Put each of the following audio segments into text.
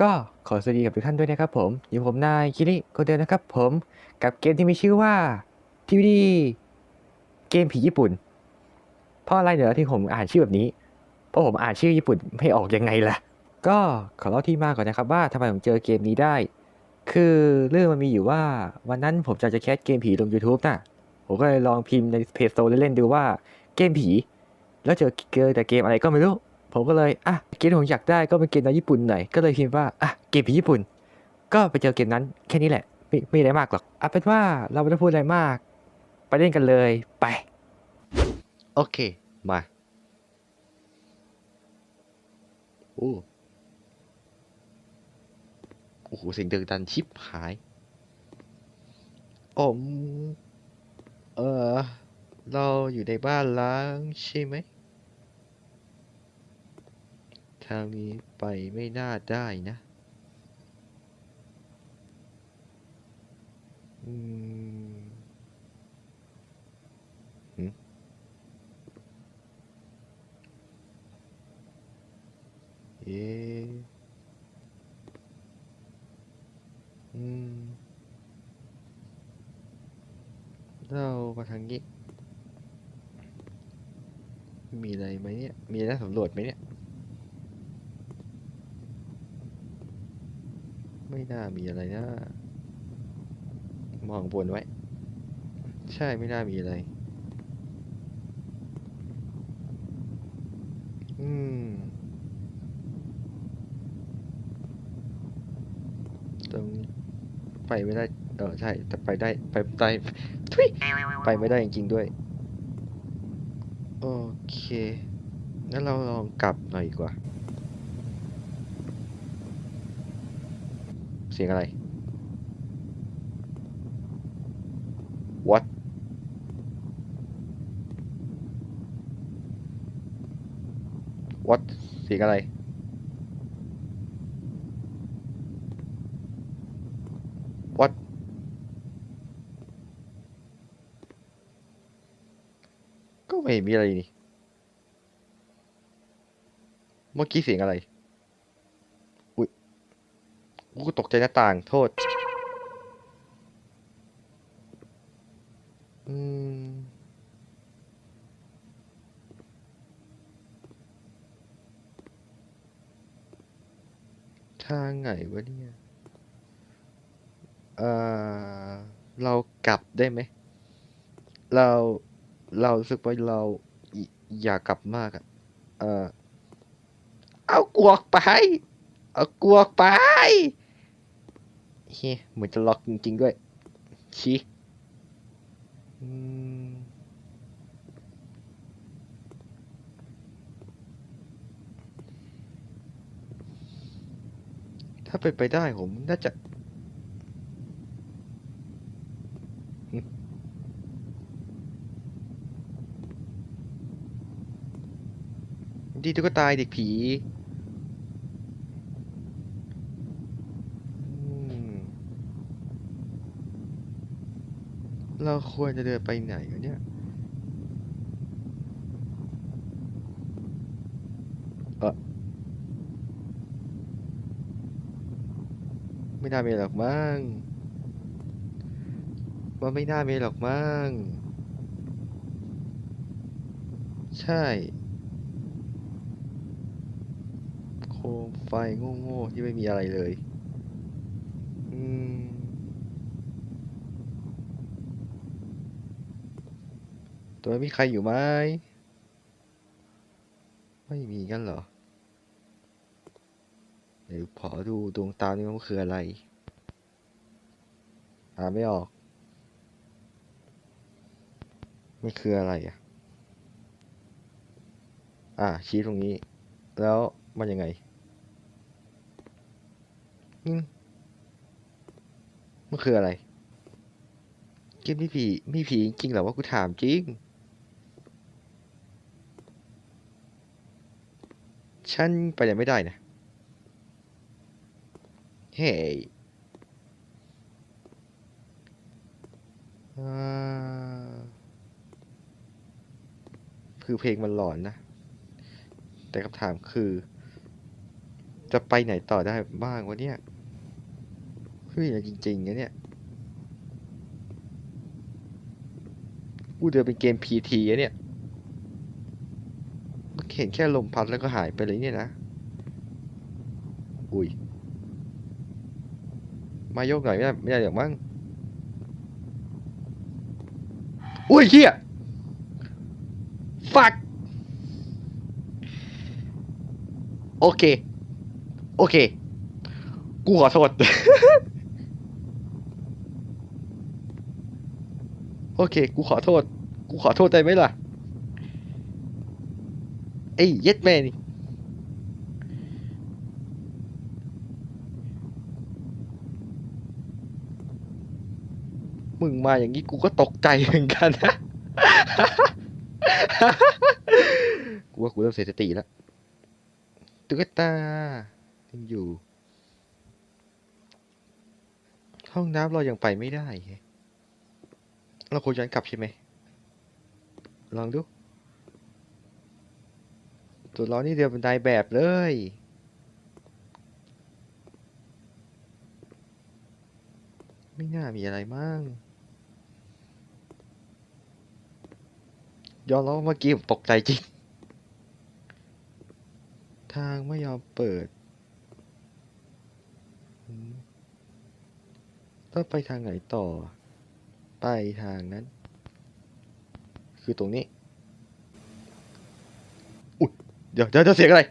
ก็ขอสวัสดีกับทุกท่านด้วยนะครับผม อยู่ผมนายคิริคนเดิมนะครับผมกับเกมที่มีชื่อว่า TVD เกมผีญี่ปุ่น เพราะอะไรเดี๋ยวที่ผมอ่านชื่อแบบนี้ เพราะผมอ่านชื่อญี่ปุ่นไม่ออกยังไงล่ะ ก็ขอเล่าที่มาก่อนนะครับว่าทำไมผมเจอเกมนี้ได้ คือเรื่องมันมีอยู่ว่าวันนั้นผมจะจะแคสเกมผีลง YouTube น่ะผมก็เลยลองพิมพ์ในเพจโซเล่นๆดูว่าเกมผี แล้วเจอเจอแต่เกมอะไรก็ไม่รู้ ผมก็เลยอะเกมที่ผมอยากได้ก็เป็นเกมในญี่ปุ่นหน่อยก็เลยพิมพ์ว่าอะเกมผีญี่ปุ่น ก็ไปเจอเกมนั้นแค่นี้แหละไม่ไม่ได้มากหรอกเอาเป็นว่าเราไม่ต้องพูดอะไรมาก ไปเล่นกันเลยไป โอเค มาโอ้โอ้โหเสียงเดินดันชิปหายอมเออเราอยู่ในบ้านล้างใช่ไหม ทางนี้ไปไม่น่าได้นะ อืมเอะอืม เรามาทางนี้ มีอะไรไหมเนี่ย มีอะไรน่าสำรวจไหมเนี่ย ไม่น่ามีอะไรนะ มองบนไว้ ใช่ไม่น่ามีอะไร อืม ตรงนี้ไปไม่ได้ เออใช่ แต่ไปได้ ไปได้ทุยไปไม่ได้จริงๆด้วย โอเค งั้นเราลองกลับหน่อยดีกว่า เสียงอะไร what what เสียงอะไร what ก็ไม่มีอะไรนี่ เมื่อกี้เสียงอะไร กูตกใจหน้าต่าง โทษ อืม ทางไหนวะเนี่ย เอ่อ เรากลับได้ไหม เรา เรารู้สึกว่าเราอยอยากกลับมากอะเอ่อ เอากวกไป เอากวไปเฮ้ยเหมือนจะล็อกจริงๆด้วยชี้ถ้าเป็นไปได้ผมน่าจะดีตุ๊กตายเด็กผี เราควรจะเดินไปไหนวะเนี่ยเออไม่น่ามีหรอกมั้งว่าไม่น่ามีหรอกมั้งใช่ โคมไฟโง่ๆที่ไม่มีอะไรเลย ตัวมีใครอยู่ไหมไม่มีกันเหรอเดี๋ยวขอดูดวงตานี่มันคืออะไรอ่านไม่ออก มันคืออะไรอะ อ่าชี้ตรงนี้ แล้วมันยังไงมมันคืออะไร เกมมีผีมีผีจริงเหรอว่ากูถามจริง ฉันไปไหนไม่ได้นะ เฮ้ยคือเพลงมันหลอนนะ แต่คำถามคือ จะไปไหนต่อได้บ้างวะเนี่ยเฮ้ยจริงๆนะเนี่ยกูเดินเป็นเกม PT อะเนี่ย เห็นแค่ลมพัดแล้วก็หายไปเลยเนี่ยนะ อุ้ย มายกหน่อยไม่ได้ไม่ได้หรอกมั้ง อุ้ยเฮียฟักโอเค โอเค กูขอโทษ โอเค กูขอโทษ กูขอโทษได้ไหมล่ะ ไอ้เย็ดแม่นี่มึงมาอย่างนี้กูก็ตกใจเหมือนกันนะกูว่ากูเริ่มเสียสติแล้วตุ๊กตายังอยู่ ห้องน้ำเรายังไปไม่ได้ เราควรย้อนกลับใช่ไหม ลองดู ตัวเรานี่เดินบันไดแบบเลย ไม่น่ามีอะไรมั่งยอมรับว่าเมื่อกี้ผมตกใจจริง ทางไม่ยอมเปิด ต้องไปทางไหนต่อ ไปทางนั้น คือตรงนี้ อุ๊ย เดี๋ยวเดี๋ยวเดี๋ยวเสียงอะไร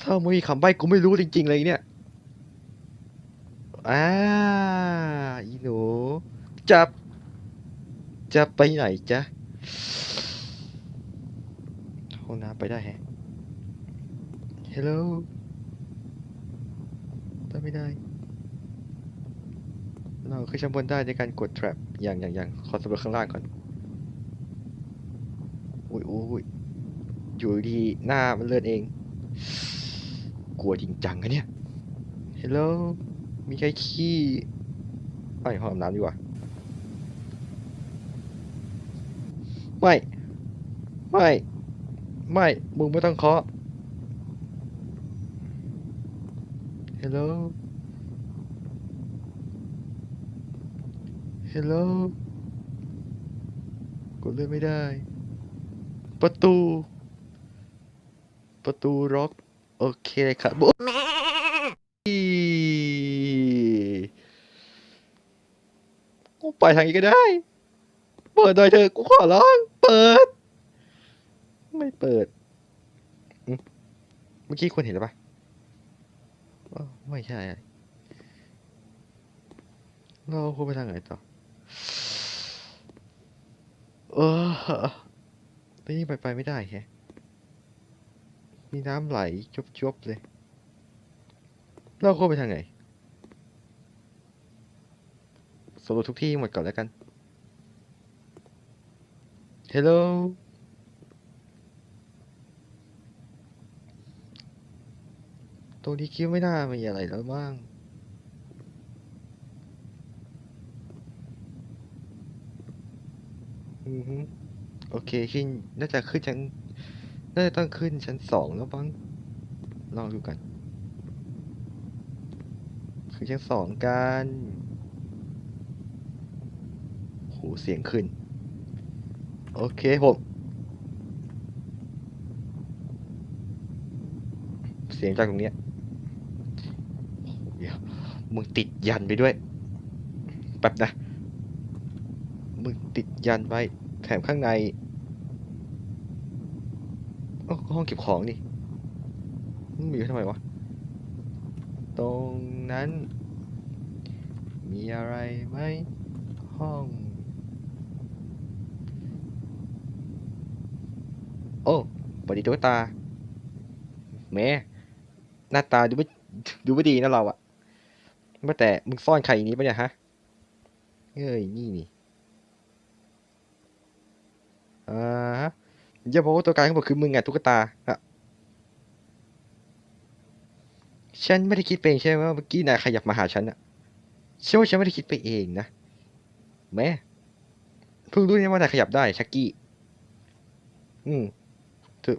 ถ้าไม่มีคำใบ้กูไม่รู้จริงๆเลยเนี่ยอ่าอีหนูจับ จะไปไหนจ๊ะห้องน้ำไปได้แฮะ Hello ไปไม่ได้ เราขึ้นชั้นบนได้ในการกด trap อย่างอย่างอย่างขอสำรวจข้างล่างก่อน อุ้ยอุ้ย อยู่ดีหน้ามันเลื่อนเอง กลัวจริงจังอะเนี่ย Hello มีใครขี้ไปห้องอาบน้ำดีกว่า ไม่ ไม่ ไม่ มึงไม่ต้องเคาะ Hello Hello กดเลื่อนไม่ได้ ประตู ประตูล็อก โอเคครับโอ้ยกูไปทางนี้ก็ได้ เปิดหน่อยเถอะกูขอร้อง เปิด ไม่เปิด เมื่อกี้คนเห็นหรือปะอ้าไม่ใช่เราควรไปทางไหนต่อ เออไปนี่ไปไปไม่ได้แฮะ มีน้ำไหลจบๆเลย เราโควรไปทางไหนสำรวจทุกที่หมดก่อนแล้วกัน Hello ตรงนี้คิดไม่น่ามีอะไรแล้วมั้งอือฮึโอเคขึ้นน่าจะขึ้นชั้น น่าจะต้องขึ้นชั้นสองแล้วบ้างลองดูกันขึ้นชั้นสองกันโหเสียงขึ้น โอเคผมเสียงจากตรงเนี้ยเดี๋ยวมึงติดยันไปด้วยแป๊บนะมึงติดยันไว้แถมข้างใน ห้องเก็บของนี่มึงมีไว้ทำไมวะ ตรงนั้น มีอะไรไหมห้อง โอ้ปฏิตุ๊กตาแม่หน้าตาดูไม่ดูไม่ดีนะเราอะว่าแต่มึงซ่อนใครนนี้ปะเนี่ยฮะเอ้ยนี่นี่อ่า ฮะอย่าบอกว่าตัวการทั้งหมดคือมึงไงตุ๊กตาอะฉันไม่ได้คิดไปเองใช่ไหมว่าเมื่อกี้นายขยับมาหาฉันอะเชื่อว่าฉันไม่ได้คิดไปเองนะแม่เพิ่งรู้เนี่ยว่านายขยับได้ชักกี้ อืมถือ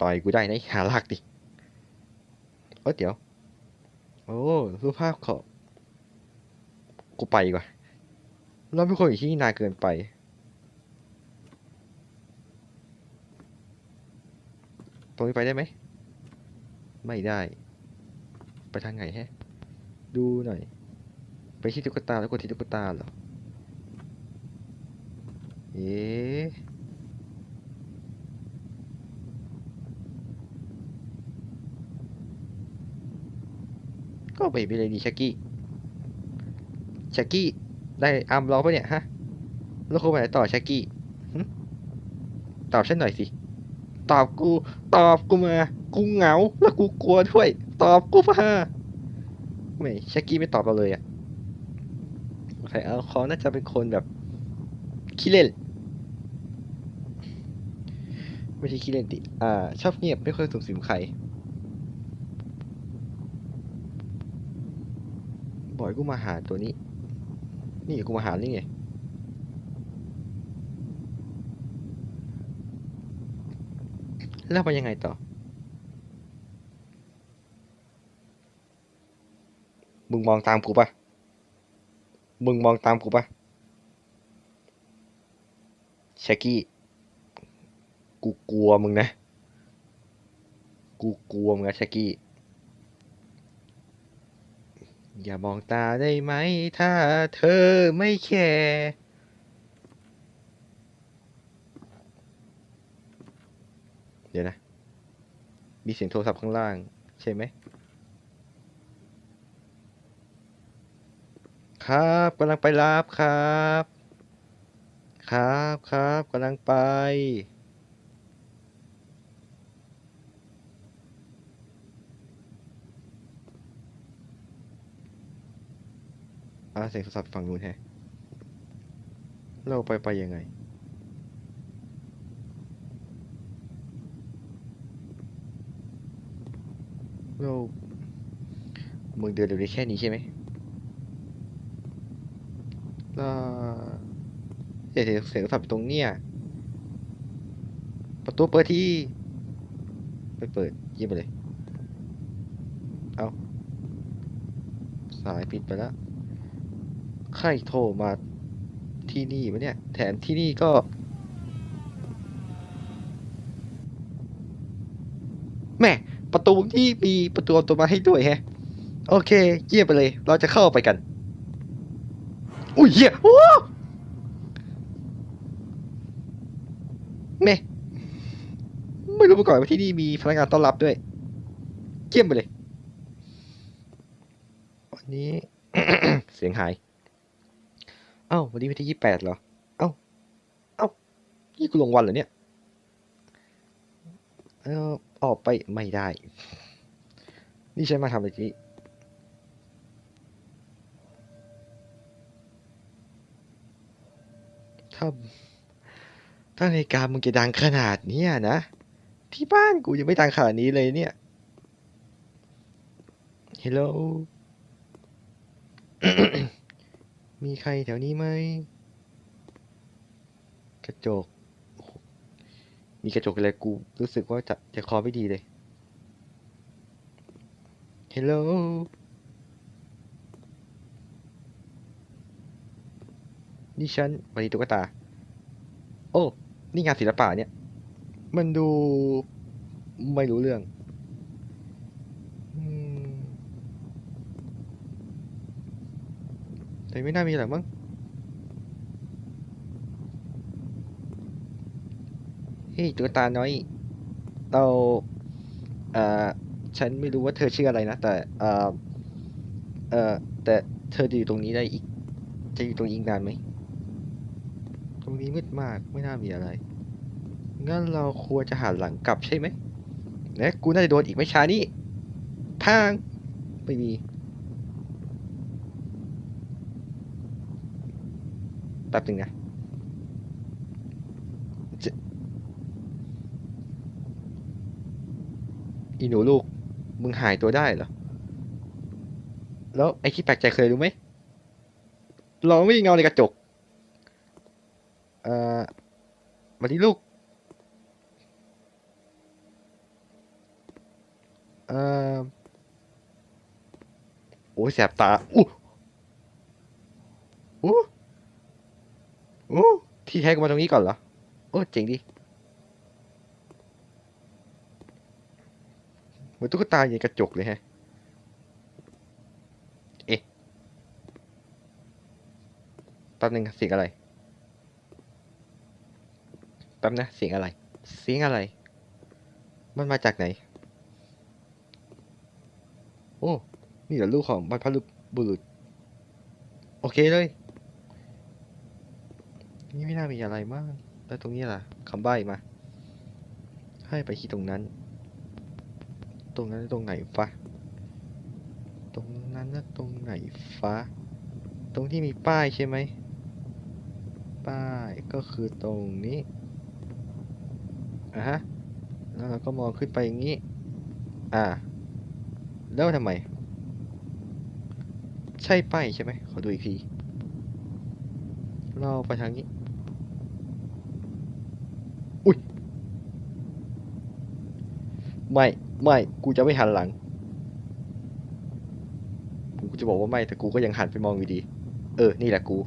ต่อยกูได้นะหาลากดิเอ้ยเดี๋ยว โอ้รูปภาพขอกูไปดีกว่าเราไม่ควรอยู่ที่นี่นานเกินไป ตรงนี้ไปได้ไหม ไม่ได้ ไปทางไหนแฮะ ดูหน่อย ไปที่ตุ๊กตาแล้วกดที่ตุ๊กตาเหรอ เอ๊ก็ไปไปเลยดีชักกี้ ชักกี้ ได้อาร์มล็อกปะเนี่ยฮะ แล้วคุณไปไหนต่อชักกี้ ตอบฉันหน่อยสิ ตอบกู ตอบกูมา กูเหงา แล้วกูกลัวด้วย ตอบกูมาไม่ชักกี้ไม่ตอบเราเลยอะใครเอาเขาน่าจะเป็นคนแบบขี้เล่น ไม่ใช่ขี้เล่นดิอ่า ชอบเงียบไม่ค่อยสูงสิงใคร บ่อยกูมาหาตัวนี้ นี่กูมาหานี่ไง แล้วไปยังไงต่อ มึงมองตามกูปะมึงมองตามกูปะแชกกี้ กูกลัวมึงนะ กูกลัวมึงนะแชกกี้ อย่ามองตาได้ไหม ถ้าเธอไม่แคร์เดี๋ยวนะ มีเสียงโทรศัพท์ข้างล่าง ใช่ไหม ครับกำลังไปรับครับ ครับครับกำลังไป อ่าเสียงโทรศัพท์ฝั่งนู้นแฮะเราไปไปยังไง เรามึงเดินเร็วได้แค่นี้ใช่ไหมแล้วเสียงเสียงโทรศัพท์อยู่ตรงเนี้ยประตูเปิดที่ ไปเปิดเยี่ยมไปเลย เอาสายปิดไปแล้วใครโทรมาที่นี่วะเนี่ย แถมที่นี่ก็ แม่ ประตูที่มีประตูอัตโนมัติให้ด้วยแฮะ โอเค เยี่ยมไปเลย เราจะเข้าไปกัน อุ้ยเหี้ยโอ้แม่ไม่รู้มาก่อนว่าที่นี่มีพนักงานต้อนรับด้วย เยี่ยมไปเลย วันนี้ เสียงหาย เอ้า วันนี้วันที่ยี่แปดเหรอ เอ้า เอ้า นี่กูลงวันเหรอเนี่ย เออ ออกไปไม่ได้ นี่ฉันมาทำอะไรที่นี่ถ้าถ้านการมึงจะดังขนาดนี้นะ ที่บ้านกูยังไม่ดังขนาดนี้เลยเนี่ยฮัลโหลมีใครแถวนี้ไหม กระจก มีกระจกอะไรกูรู้สึกว่าจะจะคอไม่ดีเลยฮัลโหลนี่ฉันวันนี้ตุ๊กตา โอ้ นี่งานศิลปะเนี่ย มันดูไม่รู้เรื่องอืมแต่ไม่น่ามีหรอกมั้ง ฮ้ยตุ๊กตาน้อย เราเอ่อฉันไม่รู้ว่าเธอชื่ออะไรนะ แต่เอ่อเอ่อแต่เธอจะอยู่ตรงนี้ได้อีก จะอยู่ตรงนี้อีกนานไหม ตรงนี้มืดมากไม่น่ามีอะไร งั้นเราควรจะหันหลังกลับใช่ไหมและกูน่าจะโดนอีกไม่ช้านี้พางไม่มีแป๊บนึงนะ อีหนูลูก มึงหายตัวได้เหรอ แล้วไอ้ที่แปลกใจเคยรู้ไหม เราไม่มีเงาในกระจก เอ่อ มาดิลูก เออโอ้ยแสบตา อู้อู้อู้ที่แท้ก็มาตรงนี้ก่อนเหรอ โอ้เจ๋งดิ เหมือนตุ๊กตาอยู่กระจกเลยฮะ เอ๊ะแป๊บนึงเสียงอะไร แป๊บนะเสียงอะไร เสียงอะไร มันมาจากไหน โอ้ นี่เหรอลูกของบรรพบุรุษ โอเคเลย นี่ไม่น่ามีอะไรมาก แล้วตรงนี้ล่ะคำใบ้มา ให้ไปที่ตรงนั้น ตรงนั้นตรงไหนฟะตรงนั้นนะตรงไหนฟ้าตรงที่มีป้ายใช่ไหม ป้ายก็คือตรงนี้อะฮะแล้วเราก็มองขึ้นไปอย่างนี้ อ่า แล้วทำไม ใช่ป้ายใช่ไหม ขอดูอีกที เราไปทางนี้ อุ้ย ไม่ ไม่ กูจะไม่หันหลัง กูจะบอกว่าไม่แต่กูก็ยังหันไปมองอยู่ดี เออ นี่แหละกู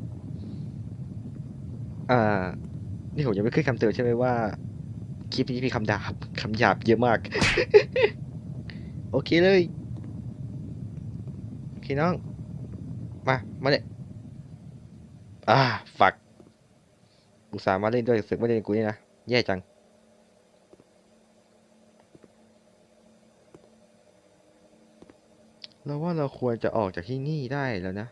อ่า นี่ผมยังไม่ขึ้นคำเตือนใช่ไหมว่า คลิปนี้มีคำดาบคำหยาบเยอะมาก โอเคเลย โอเคน้อง มา มาเลยอ่า ฝักอุตส่าห์มาเล่นด้วยเสือกไม่เล่นกับกูนี่นะ แย่จัง เราว่าเราควรจะออกจากที่นี่ได้แล้วนะ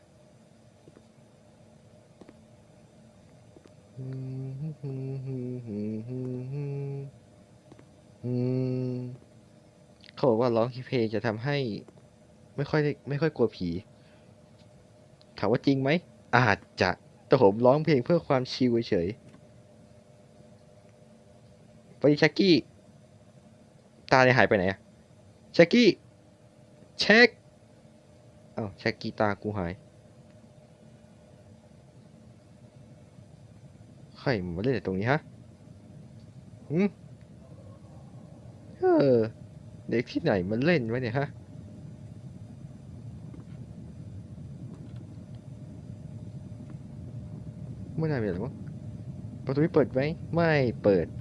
เขาบอกว่าร้องเพลงจะทำให้ ไม่ค่อยได้ไม่ค่อยกลัวผี ถามว่าจริงไหม อาจจะ แต่ผมร้องเพลงเพื่อความชิลเฉยๆไปชักกี้ ตาเนี่ยหายไปไหนอะชักกี้ เช็ค อ้าวชักกีตากูหายใครมาเล่นต่ตรงนี้ฮะหืมเออ เด็กที่ไหนมันเล่นไว้เนี่ยฮะ ไม่น่ามีอะไรมั้งประตูนี้เปิดไหม ไม่เปิด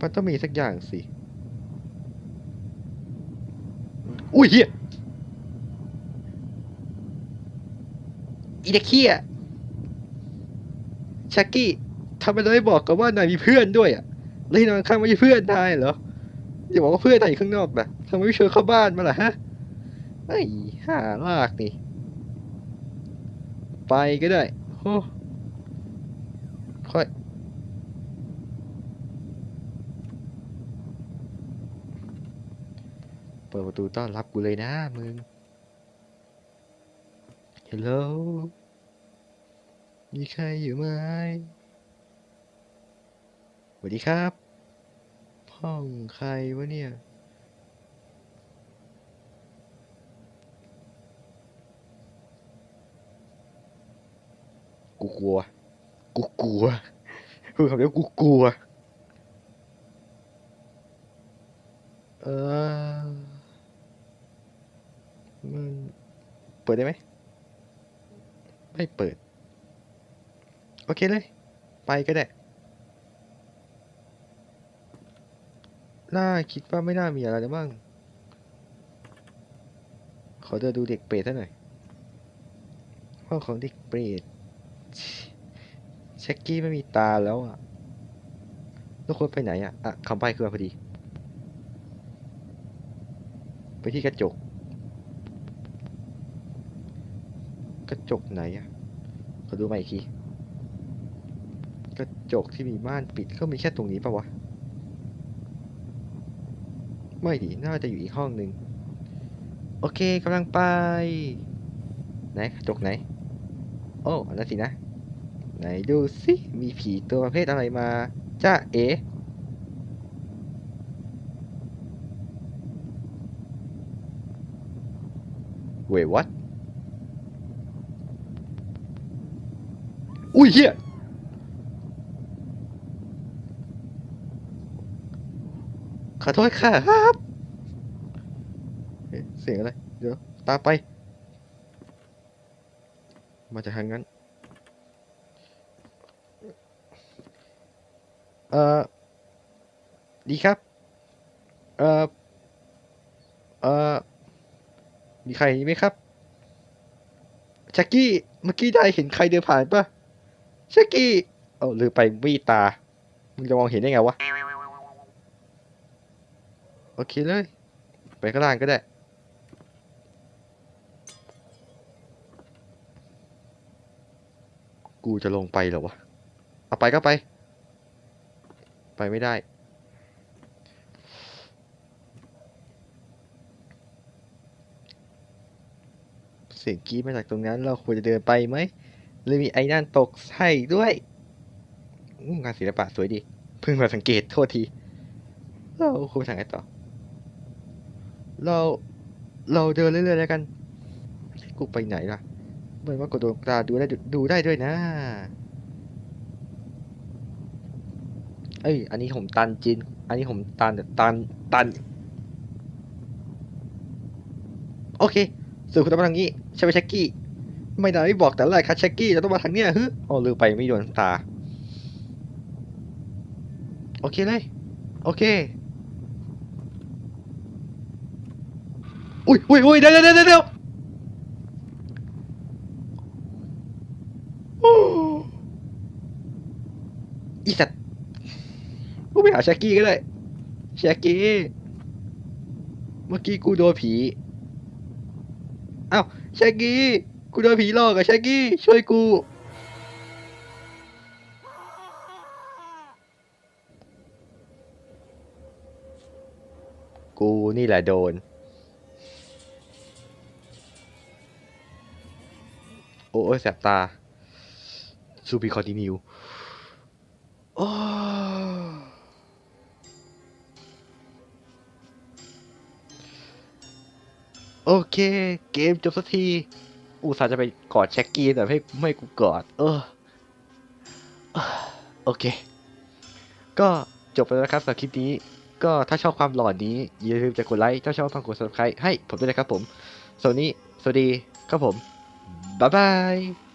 มันต้องมีสักอย่างสิ อุ้ยเฮียอีเด็กเฮียชักกี้ทำไมเราไม่บอกกันว่านายมีเพื่อนด้วยอะแล้วที่นอนข้างไม่ใช่เพื่อนนายเหรออย่าบอกว่าเพื่อนนายอยู่ข้างนอกนะทำไมไม่เชิญเข้าบ้านมาล่ะฮะไอ้ห่าลากนี่ ไปก็ได้โอ้ค่อย ปิดประตูต้อนรับกูเลยนะมึง Hello มีใครอยู่ไหมสวัสดีครับห้องใครวะเนี่ย กูกลัว กูกลัวพูดคำเดียวกูกลัว เออ มันเปิดได้ไหม ไม่เปิด โอเคเลย ไปก็ได้น่าคิดว่าไม่น่ามีอะไรแล้วมั้งขอเดินดูเด็กเปรตซะหน่อยห้องของเด็กเปรตเช็กกี้ไม่มีตาแล้วอะแล้วควรไปไหนอะ อะคำใบ้คือมาพอดี ไปที่กระจก กระจกไหนอะขอดูใหม่อีกทีกระจกที่มีม่านปิดก็มีแค่ตรงนี้ปะวะ ไม่ดิน่าจะอยู่อีกห้องหนึ่งโอเคกำลังไป ไหนกระจกไหน โอ้อันนั้นสินะ ไหนดูสิมีผีตัวประเภทอะไรมาจ้าเอ๋เว what อุ้ยเฮียขอโทษค่ะครับ เสียงอะไร เดี๋ยว ตาไป มาจากทางนั้น เอ่อ ดีครับ เอ่อ เอ่อ มีใครไหมครับแจ็คกี้ เมื่อกี้ได้เห็นใครเดินผ่านปะ แจ็คกี้เอาลืมไปมีตา มึงจะมองเห็นได้ไงวะ โอเคเลย ไปข้างล่างก็ได้ กูจะลงไปเหรอวะ เอาไปก็ไป ไปไม่ได้เสียงกรีดมาจากตรงนั้นเราควรจะเดินไปไหม หรือมีไอ้นั่นตกใส่ด้วยงานศิลปะสวยดี เพิ่งมาสังเกตโทษทีเราควรไปทางไหนต่อ เราเราเดินเรื่อยๆแล้วกัน กูไปไหนล่ะเหมือนว่ากดดวงตาดูได้ดูได้ด้วยนะเอ้ย อันนี้ผมตันจิน อันนี้ผมตันตันตัน โอเคสื่อคุณต้องมาทางนี้ใช่ไหมช็กกี้ ไม่ได้ไม่บอกแต่แรกครับแช็กกี้เราต้องมาทางเนี้ยฮึอ๋อลืมไปไม่โดนตา โอเคเลย โอเค อุ้ยอุ้ยอุ้ยเดี๋ยวเดี๋ยวเดี๋ยวเดี๋ยวโอ้อีสัตว์กูไปหาแช็กกี้ก็ได้แช็กกี้ เมื่อกี้กูโดนผี อ้าวแช็กกี้ กูโดนผีหลอกอะช็กกี้ ช่วยกู กูนี่แหละโดน โอ้ยแสบตาซูปีคอนติเนิวโอ้โอเค เกมจบสักที อุตส่าห์จะไปกอดแช็กกี้แต่ไม่ไม่กูกอด เออ โอเค ก็จบไปแล้วนะครับสำหรับคลิปนี้ ก็ถ้าชอบความหลอนนี้ อย่าลืมจะกดไลค์ถ้าชอบฟังกด subscribe ให้ผมด้วยนะครับผมสวัสดีสวัสดีครับผม บ๊ายบาย